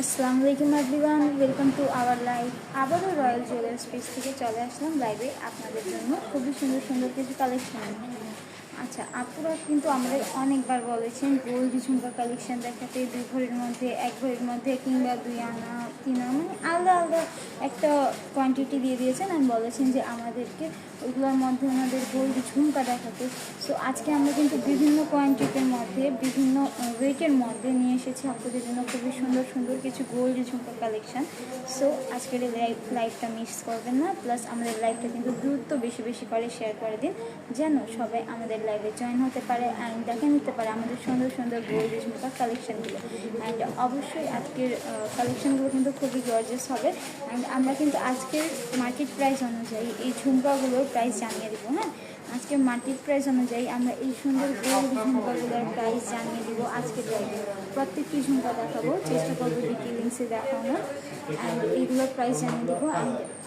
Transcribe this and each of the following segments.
আসসালামু আলাইকুম everyone welcome to our live আবারও রয়্যাল জুয়েলার্স পেজ থেকে চলে আসলাম লাইভে আপনাদের জন্য। খুবই সুন্দর সুন্দর কিছু কালেকশন আচ্ছা আপুরা কিন্তু আমাদের অনেকবার বলেছেন গোল্ড ঝুমকা কালেকশন দেখাতে, দুই ভরির মধ্যে, এক ভরির মধ্যে, কিংবা দুই আনা, তিন আনা মানে আলাদা আলাদা একটা কোয়ান্টিটি দিয়ে দিয়েছেন আর বলেছেন যে আমাদেরকে ওইগুলোর মধ্যে ওনাদের গোল্ড ঝুমকা দেখাতে। সো আজকে আমরা কিন্তু বিভিন্ন কোয়ান্টিটির মধ্যে, বিভিন্ন ওয়েটের মধ্যে নিয়ে এসেছি আপনাদের জন্য খুবই সুন্দর সুন্দর কিছু গোল্ড ঝুমকা কালেকশন সো আজকের এই লাইভ লাইভটা মিস করবেন না প্লাস আমাদের লাইভটা কিন্তু দ্রুত বেশি বেশি করে শেয়ার করে দিন, যেন সবাই আমাদের লাইভে জয়েন হতে পারে অ্যান্ড দেখে নিতে পারে আমাদের সুন্দর সুন্দর গোল্ড ঝুমকা কালেকশানগুলো অ্যান্ড অবশ্যই আজকের কালেকশানগুলো কিন্তু খুবই গর্জেস হবে। অ্যান্ড আমরা কিন্তু আজকের মার্কেট প্রাইস অনুযায়ী এই ঝুমকাগুলোর প্রাইস জানিয়ে দেবো হ্যাঁ? আজকে মাটির প্রাইস অনুযায়ী আমরা এই সুন্দর গোল্ড ঝুমকাগুলোর প্রাইস জানিয়ে দিব আজকের লাইভে প্রত্যেকটি ঝুমকা দেখাবো, চেষ্টা করব ডিটেলিংসে দেখানো। অ্যান্ড এইগুলোর প্রাইস জানিয়ে দেবো।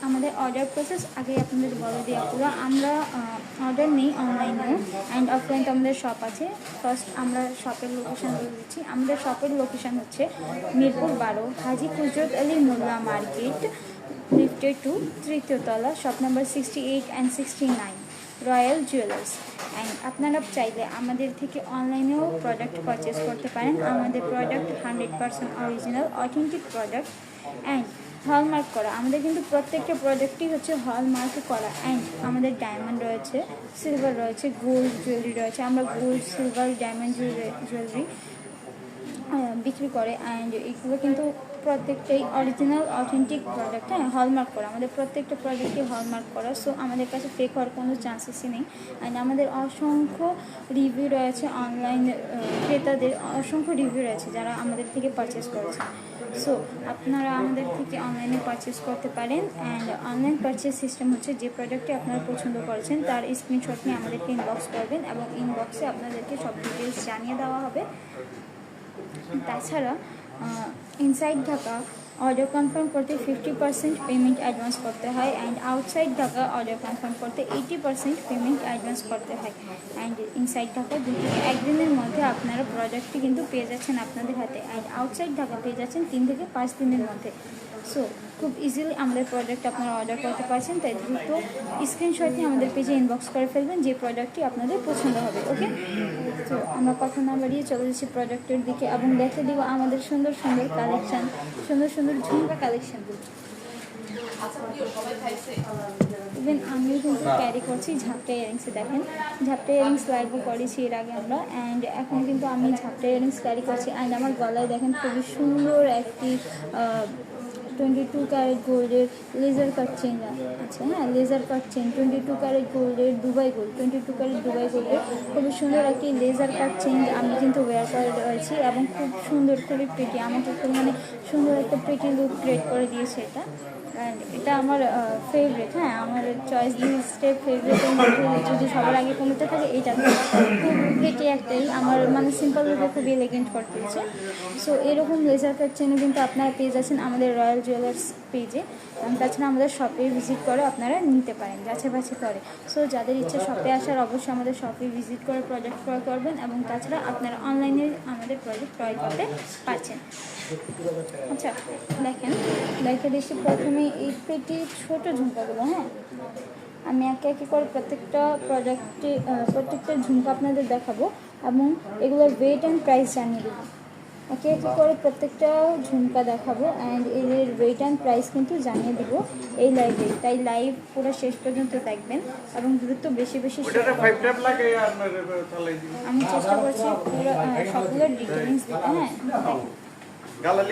আমাদের অর্ডার প্রসেস আগে আপনাদের বলে দেওয়া পুরো। আমরা অর্ডার নেই অনলাইনে অ্যান্ড অফলাইন তো আমাদের শপ আছে। ফার্স্ট আমরা শপের লোকেশান বলে দিচ্ছি। আমাদের শপের লোকেশান হচ্ছে মিরপুর বারো, Haji Kujrat Ali Molla market lifted to তৃতীয় তলা shop number sixty eight and sixty nine Royal Jewellers. And আপনারা চাইলে আমাদের থেকে অনলাইনেও প্রোডাক্ট পারচেস করতে পারেন। আমাদের product hundred percent original authentic product and hallmark করা। আমাদের কিন্তু প্রত্যেকটা প্রোডাক্টই হচ্ছে হলমার্ক করা। অ্যান্ড আমাদের ডায়মন্ড রয়েছে সিলভার রয়েছে গোল্ড জুয়েলারি রয়েছে। আমরা গোল্ড সিলভার ডায়মন্ড জুয়েলারি বিক্রি করে। অ্যান্ড এগুলো কিন্তু প্রত্যেকটাই অরিজিনাল অথেন্টিক প্রোডাক্ট হ্যাঁ হলমার্ক করা। আমাদের প্রত্যেকটা প্রোডাক্টই হলমার্ক করা। সো আমাদের কাছে ফেক হওয়ার কোনো চান্সেসই নেই। অ্যান্ড আমাদের অসংখ্য রিভিউ রয়েছে অনলাইন ক্রেতাদের অসংখ্য রিভিউ রয়েছে যারা আমাদের থেকে পারচেস করেছে সো আপনারা আমাদের থেকে অনলাইনে পারচেস করতে পারেন। অ্যান্ড অনলাইন পারচেস সিস্টেম হচ্ছে যে প্রোডাক্টটি আপনারা পছন্দ করেছেন, তার স্ক্রিনশট নিয়ে আমাদেরকে ইনবক্স করবেন এবং ইনবক্সে আপনাদেরকে সব ডিটেলস জানিয়ে দেওয়া হবে। তাছাড়া ইনসাইড ঢাকা অর্ডার কনফার্ম করতে ফিফটি পার্সেন্ট পেমেন্ট অ্যাডভান্স করতে হয় and outside Dhaka order confirm করতে এইটি পার্সেন্ট পেমেন্ট অ্যাডভান্স করতে হয় অ্যান্ড ইনসাইড ঢাকা দুই থেকে একদিনের মধ্যে আপনারা প্রোডাক্টটি কিন্তু পেয়ে যাচ্ছেন আপনাদের হাতে অ্যান্ড আউটসাইড ঢাকা পেয়ে যাচ্ছেন তিন থেকে পাঁচ দিনের মধ্যে। সো খুব ইজিলি আমাদের প্রোডাক্ট আপনারা অর্ডার করতে পারছেন, তাই দ্রুত স্ক্রিনশট নিয়ে আমাদের পেজে ইনবক্স করে ফেলবেন, যে প্রোডাক্টটি আপনাদের পছন্দ হবে ওকে তো আমরা কথা না বাড়িয়ে চলে যাচ্ছি প্রোডাক্টের দিকে এবং দেখে দিব আমাদের সুন্দর সুন্দর কালেকশান সুন্দর সুন্দর ঝুমকা কালেকশানগুলো ইভেন আমিও কিন্তু ক্যারি করছি ঝাপটা ইয়ারিংসে দেখেন। ঝাপটা ইয়ারিংস লাইভও করেছি এর আগে আমরা অ্যান্ড এখন কিন্তু আমি ঝাপটা ইয়ারিংস ক্যারি করছি অ্যান্ড আমার গলায় দেখেন খুবই সুন্দর একটি টোয়েন্টি টু ক্যারেট গোল্ডের লেজার কাট চেন আছে হ্যাঁ? Laser cut chain twenty two carat গোল্ডের Dubai gold twenty two carat Dubai গোল্ডের খুবই সুন্দর একটি লেজার কাট চেন আমি কিন্তু ওয়্যার করে রয়েছি এবং খুব সুন্দর করে পেটি আমাকে খুব মানে সুন্দর একটা পেটি লুক ক্রিয়েট করে দিয়েছে এটা। অ্যান্ড এটা আমার ফেভারিট হ্যাঁ আমার চয়েস লিস্টের ফেভারিটের মধ্যে যদি সবার আগে কোনোটা থাকে, এইটা খুব পেটি একটাই আমার মানে সিম্পল লুকে খুব এলিগেন্ট করতে হচ্ছে। সো এরকম লেজার কাট চেনে কিন্তু আপনারা পেয়ে যাচ্ছেন আমাদের রয়্যাল জুয়েলার্স পেজে তাছাড়া আমাদের শপে ভিজিট করে আপনারা নিতে পারেন যাচ্ছে বাছে করে। সো যাদের ইচ্ছে শপে আসার, অবশ্যই আমাদের শপে ভিজিট করে প্রোডাক্ট ক্রয় করবেন এবং তাছাড়া আপনারা অনলাইনে আমাদের প্রোডাক্ট ক্রয় করতে পারছেন। আচ্ছা দেখেন দেখে দিচ্ছি প্রথমে এই পেটি ছোটো ঝুমকাগুলো হ্যাঁ? আমি একে একে করে প্রত্যেকটা প্রোডাক্টে প্রত্যেকটা ঝুমকা আপনাদের দেখাবো এবং এগুলোর ওয়েট অ্যান্ড প্রাইস জানিয়ে দেবো। একে একে করে প্রত্যেকটা ঝুমকা দেখাবো অ্যান্ড এর ওয়েট অ্যান্ড প্রাইস কিন্তু জানিয়ে দেবো এই লাইভে তাই লাইভ পুরো শেষ পর্যন্ত দেখবেন এবং দ্রুত বেশি বেশি আমি চেষ্টা করছি পুরো সবগুলোর ডিটেলিংস দিতে হ্যাঁ। আর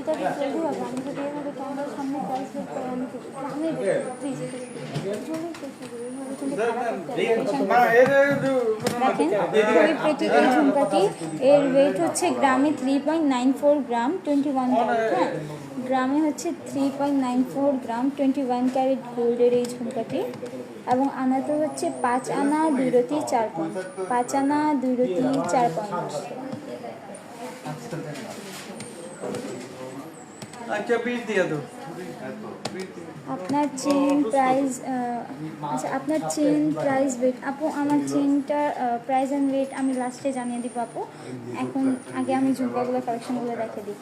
এটা কি তৈরি হবে? আমি যদি এভাবে ক্যামেরার সামনে প্রাইস বের করে আমি আমি প্লিজ দেখেন এই ঝুমকাটি এর ওয়েট হচ্ছে গ্রামে three point nine four gram twenty one carat হ্যাঁ গ্রামে হচ্ছে three point nine four gram twenty one carat গোল্ডের এই ঝুমকাটি এবং আনাতে হচ্ছে পাঁচ আনা দুই রতি চার পয়েন্ট। পাঁচ আনা দুই রতি চার পয়েন্ট। আচ্ছা বিশ দিয়ে দাও। আপনার চেন প্রাইস আচ্ছা আপনার চেন প্রাইস ওয়েট আপু, আমার চেনটার প্রাইস অ্যান্ড ওয়েট আমি লাস্টে জানিয়ে দিব, আপু। এখন আগে আমি ঝুমকাগুলো কালেকশনগুলো দেখে দিই।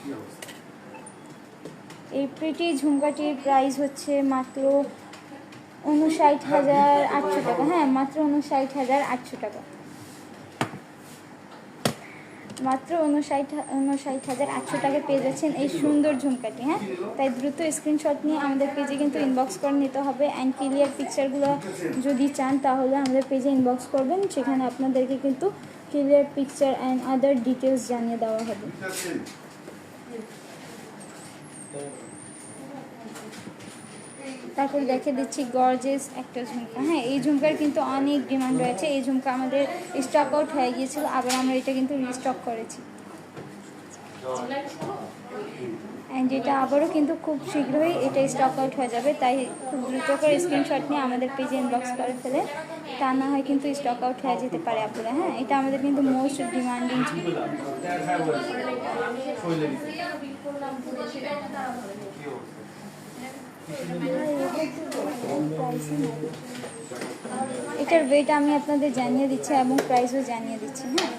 এই প্রিটি ঝুমকাটির প্রাইস হচ্ছে মাত্র উনষাট হাজার আটশো টাকা। হ্যাঁ মাত্র উনষাট হাজার আটশো টাকা। মাত্র উনষাট উনষাট হাজার আটশো টাকা পেয়ে যাচ্ছেন এই সুন্দর ঝুমকাটি হ্যাঁ? তাই দ্রুত স্ক্রিনশট নিয়ে আমাদের পেজে কিন্তু ইনবক্স করে নিতে হবে অ্যান্ড ক্লিয়ার পিকচারগুলো যদি চান তাহলে আমাদের পেজে ইনবক্স করবেন, সেখানে আপনাদেরকে কিন্তু clear picture and other details জানিয়ে দেওয়া হবে। তারপর দেখে দিচ্ছি গর্জেস একটা ঝুমকা। হ্যাঁ এই ঝুমকার কিন্তু অনেক ডিমান্ড রয়েছে। এই ঝুমকা আমাদের স্টক আউট হয়ে গিয়েছিল, আবার আমরা এটা কিন্তু রিস্টক করেছি। অ্যান্ড এটা আবারও কিন্তু খুব শীঘ্রই এটা স্টক আউট হয়ে যাবে, তাই খুব দ্রুত করে স্ক্রিনশট নিয়ে আমাদের পেজে ইনবক্স করে ফেলে। তা না হয় কিন্তু স্টক আউট হয়ে যেতে পারে আপনারা। হ্যাঁ এটা আমাদের কিন্তু মোস্ট ডিমান্ডিং এটার ওয়েট আমি আপনাদের জানিয়ে দিচ্ছি এবং প্রাইসও জানিয়ে দিচ্ছি হ্যাঁ?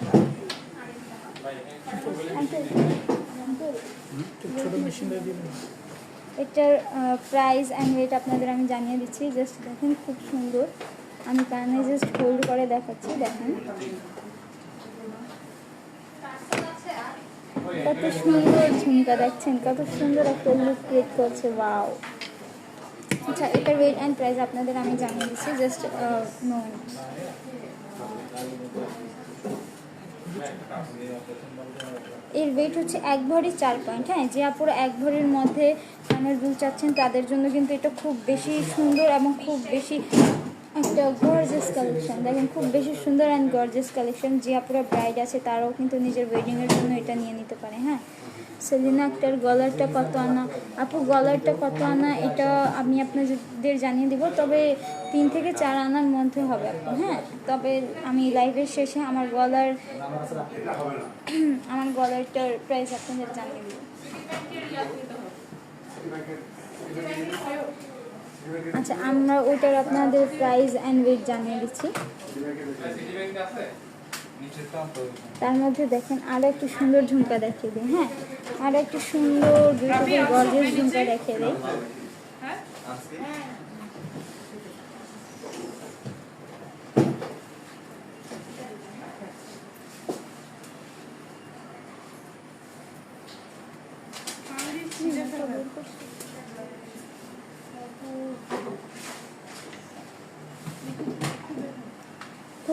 এটার প্রাইস অ্যান্ড ওয়েট আপনাদের আমি জানিয়ে দিচ্ছি জাস্ট দেখেন খুব সুন্দর। আমি কানে জাস্ট হোল্ড করে দেখাচ্ছি, দেখেন। কত সুন্দর ঝুমকা দেখছেন, কত সুন্দর একটা লুক ক্রিয়েট করছে ওয়াও আচ্ছা এটার ওয়েট অ্যান্ড প্রাইস আপনাদের আমি জানিয়ে দিচ্ছি জাস্ট নো এর ওয়েট হচ্ছে এক ভরি চার পয়েন্ট হ্যাঁ? যে আপুরা এক ভরির মধ্যে কানের দুল চাচ্ছেন, তাদের জন্য কিন্তু এটা খুব বেশি সুন্দর এবং খুব বেশি একটা গর্জেস কালেকশন দেখেন, খুব বেশি সুন্দর অ্যান্ড গর্জেস কালেকশন যে আপুরা ব্রাইড আছে, তারাও কিন্তু নিজের ওয়েডিংয়ের জন্য এটা নিয়ে নিতে পারে হ্যাঁ? সেলিনা আক্তার, গলারটা কত আনা? আপু, গলারটা কত আনা? এটা আমি আপনাদের জানিয়ে দিব, তবে তিন থেকে চার আনার মধ্যে হবে আপু হ্যাঁ? তবে আমি লাইভের শেষে আমার গলার, আমার গলারটার প্রাইস আপনাদের জানিয়ে দিব। আচ্ছা আমরা ওটার আপনাদের প্রাইস অ্যান্ড ওয়েট জানিয়ে দিচ্ছি। তার মধ্যে দেখেন আরও একটু সুন্দর ঝুমকা দেখিয়ে দিই হ্যাঁ? আরও একটু সুন্দর গর্জিয়াস ঝুমকা দেখিয়ে দিই।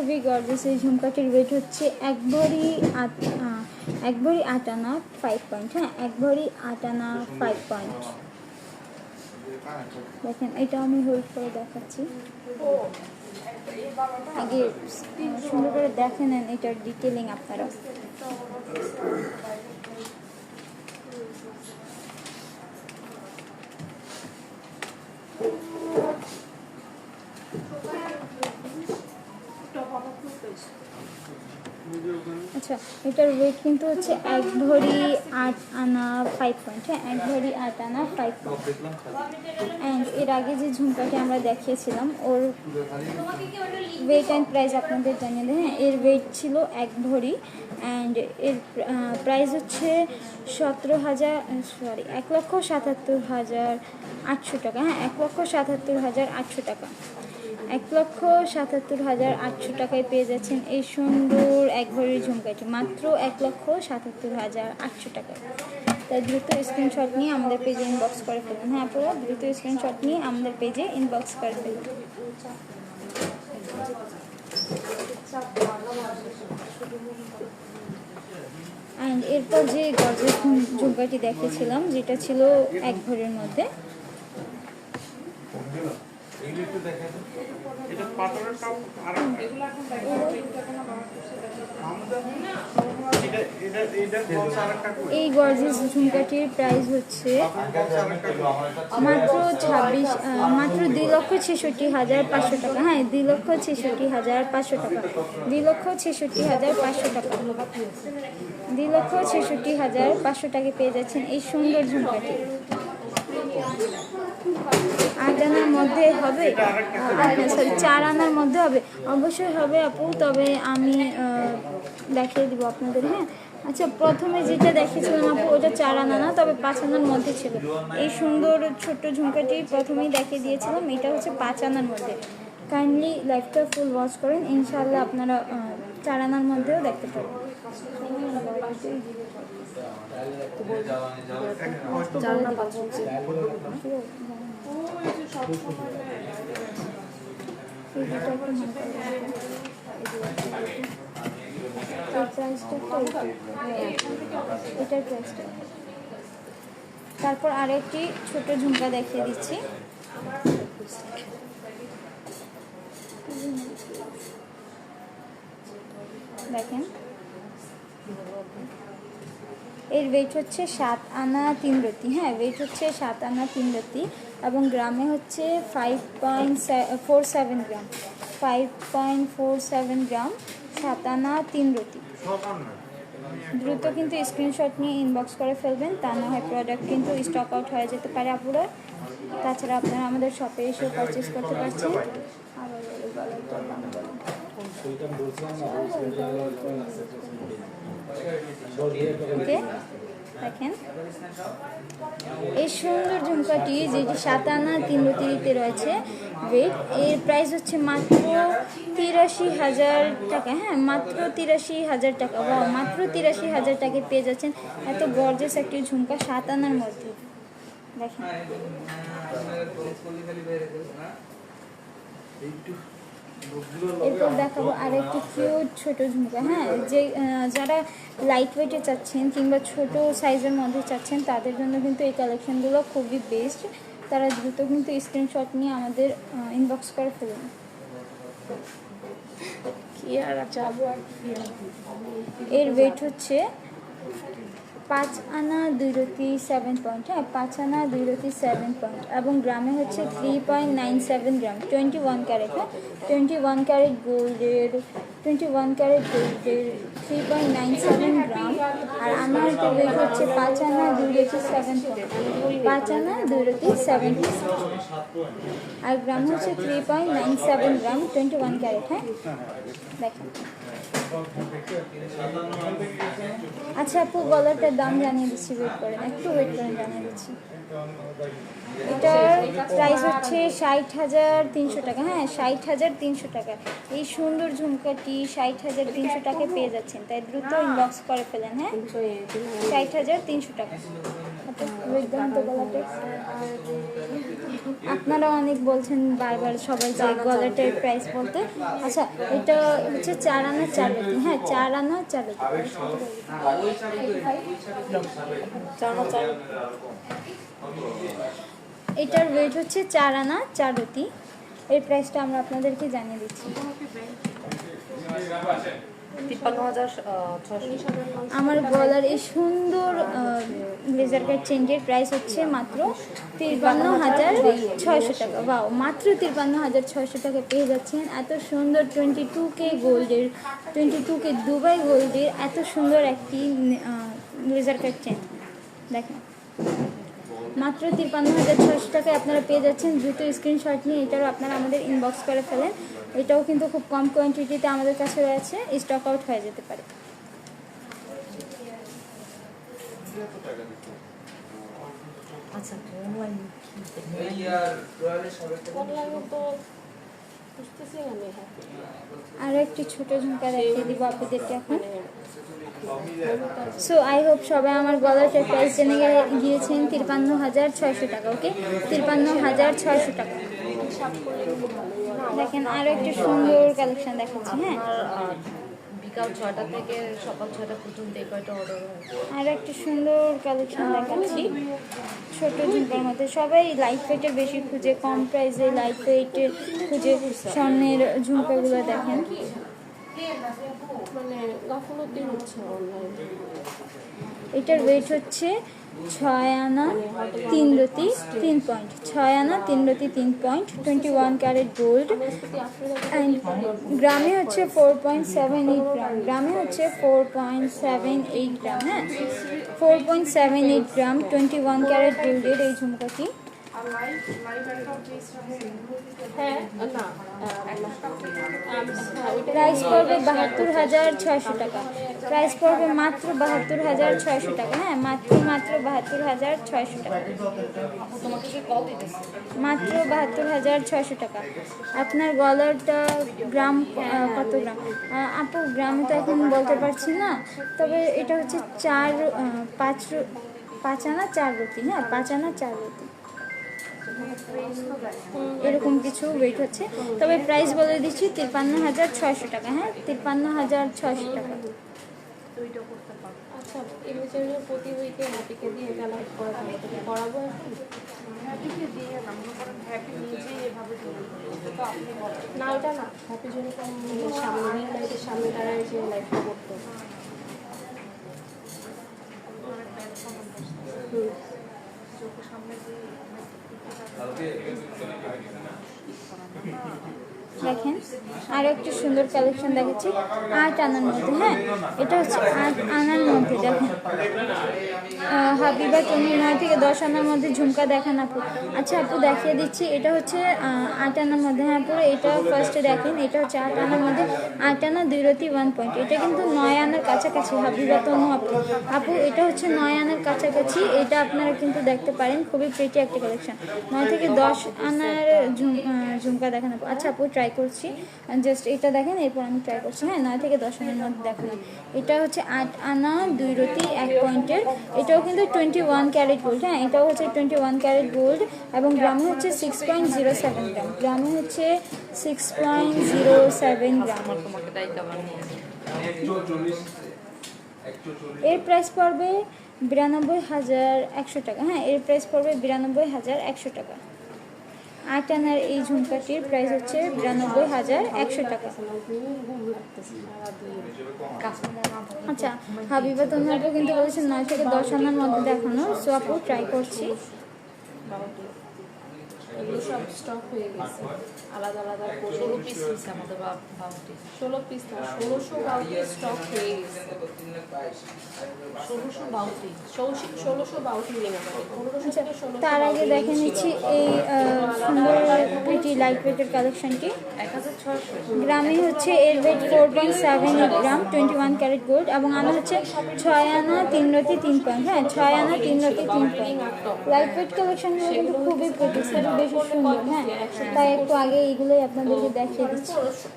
খুবই গর্জেস এই ঝুমকাটির ওয়েট হচ্ছে এক ভরি আট এক ভরি আট আনা ফাইভ পয়েন্ট হ্যাঁ এক ভরি আট আনা ফাইভ পয়েন্ট দেখেন, এটা আমি হোল্ড করে দেখাচ্ছি। আগে সুন্দর করে দেখে নেন এটার ডিটেলিং আপনারা। আচ্ছা এটার ওয়েট কিন্তু হচ্ছে এক ভরি আট আনা ফাইভ পয়েন্ট হ্যাঁ এক ভরি আট আনা ফাইভ পয়েন্ট অ্যান্ড এর আগে যে ঝুমকাটি আমরা দেখিয়েছিলাম, ওর ওয়েট অ্যান্ড প্রাইস আপনাদের জানিয়ে দেন হ্যাঁ এর ওয়েট ছিল এক ভরি। অ্যান্ড এর প্রাইস হচ্ছে সতেরো হাজার সরি এক লক্ষ সাতাত্তর হাজার আটশো টাকা হ্যাঁ এক লক্ষ সাতাত্তর হাজার আটশো টাকা। এক লক্ষ সাতাত্তর হাজার আটশো টাকায় পেয়ে যাচ্ছেন এই সুন্দর এক ভরির ঝুমকাটি মাত্র এক লক্ষ সাতাত্তর হাজার আটশো টাকায়। তাই দ্রুত স্ক্রিনশট নিয়ে আমাদের পেজে ইনবক্স করে ফেলুন। হ্যাঁ আপনারা দ্রুত স্ক্রিনশট নিয়ে আমাদের পেজে ইনবক্স করে ফেলুন। অ্যান্ড এরপর যে গর্জেস ঝুমকাটি দেখেছিলাম যেটা ছিল এক ভরির মধ্যে। এটা পাথরের কাপ আর এই গর্জিয়াস ঝুমকাটির প্রাইস হচ্ছে মাত্র ছাব্বিশ মাত্র দুই লক্ষ ছেষট্টি হাজার পাঁচশো টাকা। হ্যাঁ দুই লক্ষ ছেষট্টি হাজার পাঁচশো টাকা। দুই লক্ষ ছেষট্টি হাজার পাঁচশো টাকা। দুই লক্ষ ছেষট্টি হাজার পাঁচশো টাকা পেয়ে যাচ্ছেন এই সুন্দর ঝুমকাটি আট আনার মধ্যে হবে সরি চার আনার মধ্যে হবে। অবশ্যই হবে আপু তবে আমি দেখিয়ে দিব আপনাদের হ্যাঁ? আচ্ছা প্রথমে যেটা দেখিয়েছিলাম আপু ওটা চার আনা না তবে পাঁচ আনার মধ্যে ছিল। এই সুন্দর ছোট্ট ঝুমকাটি প্রথমেই দেখিয়ে দিয়েছিলাম এটা হচ্ছে পাঁচ আনার মধ্যে। কাইন্ডলি লাইফটা ফুল ওয়াচ করেন ইনশাল্লাহ আপনারা চার আনার মধ্যেও দেখতে একটু তারপর আরেকটি ছোট ঝুমকা দেখিয়ে দিচ্ছি। দেখেন। এর ওয়েট হচ্ছে সাত আনা তিন রতি। হ্যাঁ ওয়েট হচ্ছে সাত আনা তিন রতি। এবং গ্রামে হচ্ছে five point four seven gram. Five point four seven gram সাত আনা তিন না দ্রুত কিন্তু স্ক্রিনশট নিয়ে ইনবক্স করে ফেলবেন তা না হয় প্রোডাক্ট কিন্তু স্টক আউট হয়ে যেতে পারে আপুরা। তাছাড়া আপনারা আমাদের শপে এসেও পারচেস করতে পারছেন। ওকে দেখেন এই সুন্দর ঝুমকাটি যেটি সাত আনা তিন রতিতে রয়েছে ওয়েট এর প্রাইস হচ্ছে মাত্র তিরাশি হাজার টাকা হ্যাঁ মাত্র তিরাশি হাজার টাকা বা মাত্র তিরাশি হাজার টাকায় পেয়ে যাচ্ছেন এত গর্জেস একটি ঝুমকা সাত আনার মধ্যে দেখেন এরপর দেখাবো আরেকটি কিউট ছোট ঝুমকা। হ্যাঁ যে যারা লাইট ওয়েটে চাচ্ছেন কিংবা ছোট সাইজের মধ্যে চাচ্ছেন, তাদের জন্য কিন্তু এই কালেকশনগুলো খুবই বেস্ট তারা দ্রুত কিন্তু স্ক্রিনশট নিয়ে আমাদের ইনবক্স করে ফেলুন। এর ওয়েট হচ্ছে পাঁচ আনা দুই রতি সেভেন পয়েন্ট হ্যাঁ পাঁচ আনা দুই রতি সেভেন পয়েন্ট এবং গ্রামে হচ্ছে three point nine seven gram twenty one carat হ্যাঁ টোয়েন্টি ওয়ান ক্যারেট গোল্ডের টোয়েন্টি ওয়ান ক্যারেট গোল্ডের three point nine seven gram আর আমার তো ওয়েট হচ্ছে পাঁচ আনা দুই রতি সেভেন পয়েন্ট পাঁচ আনা দুই রতি সেভেন আর গ্রাম হচ্ছে three point nine seven gram twenty one carat হ্যাঁ দেখেন। আচ্ছা আপু গলাটার দাম জানিয়ে দিচ্ছি ওয়েট করেন একটু ওয়েট করেন জানিয়ে দিচ্ছি। এটার প্রাইস হচ্ছে ষাট হাজার তিনশো টাকা। হ্যাঁ ষাট হাজার তিনশো টাকা। এই সুন্দর ঝুমকাটি ষাট হাজার তিনশো টাকায় পেয়ে যাচ্ছেন। তাই দ্রুত ইনবক্স করে ফেলেন হ্যাঁ? ষাট হাজার তিনশো টাকা। আচ্ছা, গলাটা। আপনারা অনেক বলছেন বারবার সবাই যে গলাটার প্রাইস বলতে। আচ্ছা এটা হচ্ছে চার আনা চার রতি হ্যাঁ চার আনা চার রতি এটার ওয়েট হচ্ছে চার আনা চার রতি এর প্রাইসটা আমরা আপনাদেরকে জানিয়ে দিচ্ছি। আমার গলার এই সুন্দর ব্লেজার কাট চেঞ্জের প্রাইস হচ্ছে মাত্র তিরপান্ন হাজার ছয়শো টাকা। বাও মাত্র তিরপান্ন হাজার ছয়শো টাকা পেয়ে যাচ্ছেন। এত সুন্দর টোয়েন্টি টু কে গোল্ডের টোয়েন্টি টু কে দুবাই গোল্ডের এত সুন্দর একটি ব্লেজার কাট চেন দেখেন, মাত্র তিপ্পান্ন হাজার ছয়শো টাকায় আপনারা পেয়ে যাচ্ছেন। দ্রুত স্ক্রিনশট নিয়ে এটারও আপনারা আমাদের ইনবক্স করে ফেলেন। এটাও কিন্তু খুব কম কোয়ান্টিটিতে আমাদের কাছে রয়েছে স্টক আউট হয়ে যেতে পারে। আচ্ছা আরও একটি ছোট ঝুমকা দেখিয়ে দিব আপনাদেরকে এখন। সো আই হোপ সবাই আমার গলাটার প্রাইস জেনে গিয়েছেন তিরপান্ন হাজার ছয়শো টাকা ওকে তিরপান্ন হাজার ছয়শো টাকা। দেখেন আরও একটি সুন্দর কালেকশন দেখাচ্ছি হ্যাঁ? বিকাল ছয়টা থেকে সকাল ছয়টা পর্যন্ত এই কয়টা অর্ডার হয় আর একটা সুন্দর কালেকশন দেখাচ্ছি ছোট ঝুমকার মধ্যে। সবাই লাইট ওয়েটের বেশি খুঁজে কম প্রাইসে লাইট ওয়েটের খুঁজে স্বর্ণের ঝুমকাগুলো দেখেন। মানে গাফলতি হচ্ছে এটার ওয়েট হচ্ছে ছয় আনা তিন রতি তিন পয়েন্ট ছয় আনা তিন রতি তিন point twenty one carat gold and গ্রামে হচ্ছে four point seven eight gram গ্রামে হচ্ছে four point seven eight gram হ্যাঁ? Four point seven eight gram twenty one carat গোল্ডের এই ঝুমকাটি। আহ, হ্যাঁ, প্রাইস পড়বে বাহাত্তর হাজার ছয়শো টাকা। প্রাইস পড়বে মাত্র বাহাত্তর হাজার ছয়শো টাকা। হ্যাঁ মাত্র মাত্র বাহাত্তর হাজার ছয়শো টাকা। মাত্র বাহাত্তর হাজার ছয়শো টাকা। আপনার গলারটা গ্রাম কত গ্রাম? আপু, গ্রাম তো এখন বলতে পারছি না, তবে এটা হচ্ছে চার পাঁচ পাঁচ আনা চার রতি হ্যাঁ পাঁচ আনা চার রতি এরকম কিছু ওয়েট হচ্ছে। তবে প্রাইস বলে দিচ্ছি, তিপ্পান্ন হাজার ছয়শো টাকা। হ্যাঁ তিপ্পান্ন হাজার ছয়শো টাকা। আচ্ছা এমনি চাইলে প্রতি উইকে হ্যাপিকে দিয়ে গেলাম করাবো তোকে করাবো এখন না ওটা না হ্যাপি ইউনিফর্ম সামনে রিল লাইটের সামনে দাঁড়ায় যে লাইটটা করতো হুম দেখেন, আর একটি সুন্দর কালেকশন দেখাচ্ছি। আট আনার মধ্যে হ্যাঁ? এটা হচ্ছে আট আনার মধ্যে, দেখেন। হাবিবা তুমি নয় থেকে দশ আনার মধ্যে ঝুমকা দেখান আপু। আচ্ছা আপু দেখিয়ে দিচ্ছি, এটা হচ্ছে আট আনার মধ্যে হ্যাঁ পুরো এটা ফার্স্টে দেখেন, এটা হচ্ছে আট আনার মধ্যে, আট আনা দুই রতি ওয়ান পয়েন্ট এটা কিন্তু নয় আনার কাছাকাছি হাবিবা তনু আপু। আপু, এটা হচ্ছে নয় আনার কাছাকাছি, এটা আপনারা কিন্তু দেখতে পারেন, খুবই প্রিটি একটা কালেকশন নয় থেকে দশ আনার ঝুম- ঝুমকা দেখেন আপু। আচ্ছা আপু ট্রাই করছি। জাস্ট এটা দেখেন, এরপর আমি ট্রাই করছি। হ্যাঁ নয় থেকে দশ আনার মধ্যে দেখেন। এটা হচ্ছে আট আনা, দুই রতি এক পয়েন্টের। এটাও কিন্তু টোয়েন্টি ওয়ান ক্যারেট গোল্ড হ্যাঁ এটাও হচ্ছে টোয়েন্টি ওয়ান ক্যারেট গোল্ড এবং গ্রামে হচ্ছে six point zero seven gram গ্রামে হচ্ছে six point zero seven gram এর প্রাইস পড়বে বিরানব্বই হাজার একশো টাকা। হ্যাঁ এর প্রাইস পড়বে বিরানব্বই হাজার একশো টাকা। আট আনার এই ঝুমকাটির প্রাইস হচ্ছে বিরানব্বই হাজার একশো টাকা। আচ্ছা হাবিবা তোমার কিন্তু বলেছেন নয় থেকে দশ আনার মধ্যে দেখানো সো আপু ট্রাই করছি। এগুলো সব স্টক হয়ে গেছে। আলাদা আলাদা ষোলো পিস নিচ্ছে আমাদের বাবাটি ষোলো পিস না ষোলোশো বাউটি স্টক হয়ে গেছে। ষোলোশো বাউটি ষোলোশো বাউটি আচ্ছা তার আগে দেখে নিচ্ছি এই সুন্দর লাইট ওয়েটের কালেকশনটি গ্রামে হচ্ছে এর weight four point seven eight gram twenty one carat gold এবং আনা হচ্ছে ছয় আনা তিন রতি তিন পয়েন্ট হ্যাঁ ছয় আনা তিন রতি তিন পয়েন্ট লাইট ওয়েট কালেকশনগুলো কিন্তু খুবই প্রিটি সুন্দর হ্যাঁ তাই একটু আগে এইগুলোই আপনাদেরকে দেখিয়ে দিচ্ছি।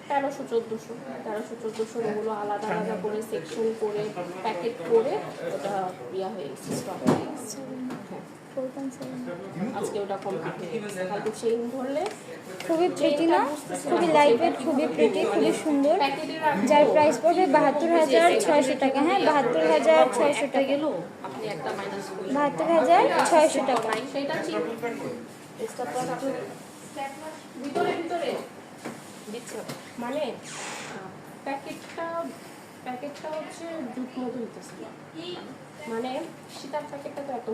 তেরোশো চোদ্দোশো তেরোশো চোদ্দোশো ওগুলো আলাদা আলাদা করে সেকশন করে প্যাকেট করে ওটা ইয়া হয়ে গেছে স্টক হয়ে গেছে। হ্যাঁ। আজকে ওটা কমপ্লিট হয়ে গেছে। কালকে চেইন ধরলে খুবই প্রিটি না? খুবই লাইট খুবই প্রিটি খুবই সুন্দর। যার প্রাইস পড়বে বাহাত্তর হাজার ছয়শো টাকা। হ্যাঁ বাহাত্তর হাজার ছয়শো টাকা। বাহাত্তর হাজার ছয়শো টাকা। ভিতরে ভিতরে। দিচ্ছে। মানে প্যাকেটটা প্যাকেটটা হচ্ছে জুট মতো হইতেছে মানে সীতার প্যাকেটটা তো এত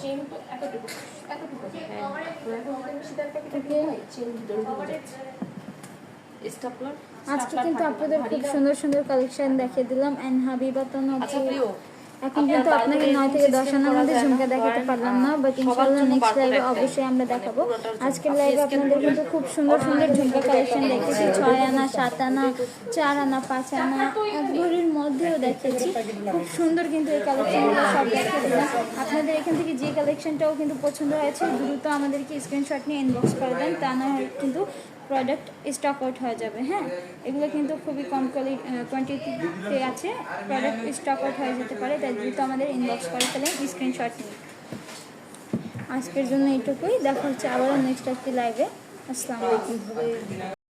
চেন তো এতটুকু এতটুকু। হ্যাঁ। আমি সীতার প্যাকেটটা দিয়ে চেন ভিতরে স্টাপলার আজকে কিন্তু আপনাদের খুব সুন্দর সুন্দর কালেকশন দেখিয়ে দিলাম। অ্যান্ড হাবিবা তো এখন কিন্তু আপনাকে নয় থেকে দশ আনার মধ্যে ঝুমকা দেখাতে পারলাম না বাট ইনশাল্লাহ নেক্সট লাইভে অবশ্যই আমরা দেখাবো। আজকের লাইভে আপনাদের কিন্তু খুব সুন্দর সুন্দর ঝুমকা কালেকশন দেখেছি। ছয় আনা সাত আনা চার আনা পাঁচ আনা এক ভরির মধ্যেও দেখেছি। খুব সুন্দর কিন্তু এই কালেকশনগুলো সব দেখিয়ে দিলাম আপনাদের এখান থেকে যে কালেকশনটাও কিন্তু পছন্দ হয়েছে দ্রুত আমাদেরকে স্ক্রিনশট নিয়ে ইনবক্স করে দেন। তা না হয় কিন্তু প্রোডাক্ট স্টক আউট হয়ে যাবে হ্যাঁ? এগুলো কিন্তু খুবই কম কোয়ান্টিটিতে আছে। প্রোডাক্ট স্টক আউট হয়ে যেতে পারে, তাই দ্রুত আমাদের ইনবক্স করে ফেলে স্ক্রিনশট নিয়ে। আজকের জন্য এটুকুই। দেখা হচ্ছে আবারও নেক্সট একটি লাইভে আসসালামু আলাইকুম।